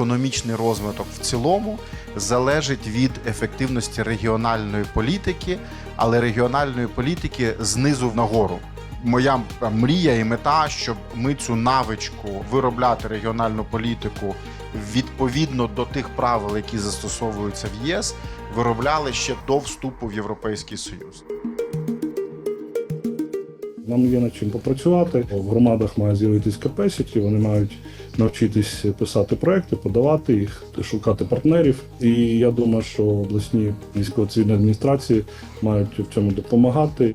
економічний розвиток в цілому залежить від ефективності регіональної політики, але регіональної політики знизу нагору. Моя мрія і мета, щоб ми цю навичку виробляти регіональну політику відповідно до тих правил, які застосовуються в ЄС, виробляли ще до вступу в Європейський Союз. Нам є над чим попрацювати. В громадах має з'явитись capacity, вони мають навчитись писати проекти, подавати їх, шукати партнерів. І я думаю, що обласні військово-цивільні адміністрації мають в цьому допомагати.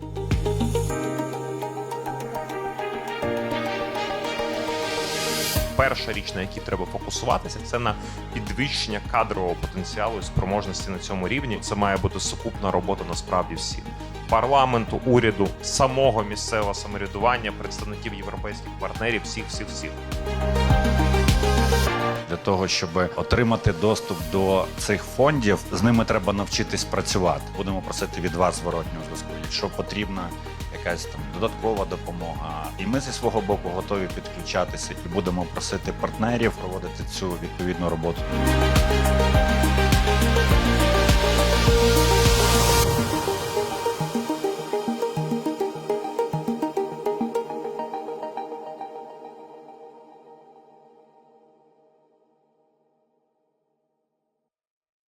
Перша річ, на якій треба фокусуватися, це на підвищення кадрового потенціалу і спроможності на цьому рівні. Це має бути сукупна робота насправді всіх парламенту, уряду, самого місцевого самоврядування, представників європейських партнерів, всіх, всіх, всіх. Того, щоб отримати доступ до цих фондів, з ними треба навчитись працювати. Будемо просити від вас зворотнього зв'язку. Якщо потрібна якась там додаткова допомога, і ми зі свого боку готові підключатися і будемо просити партнерів проводити цю відповідну роботу.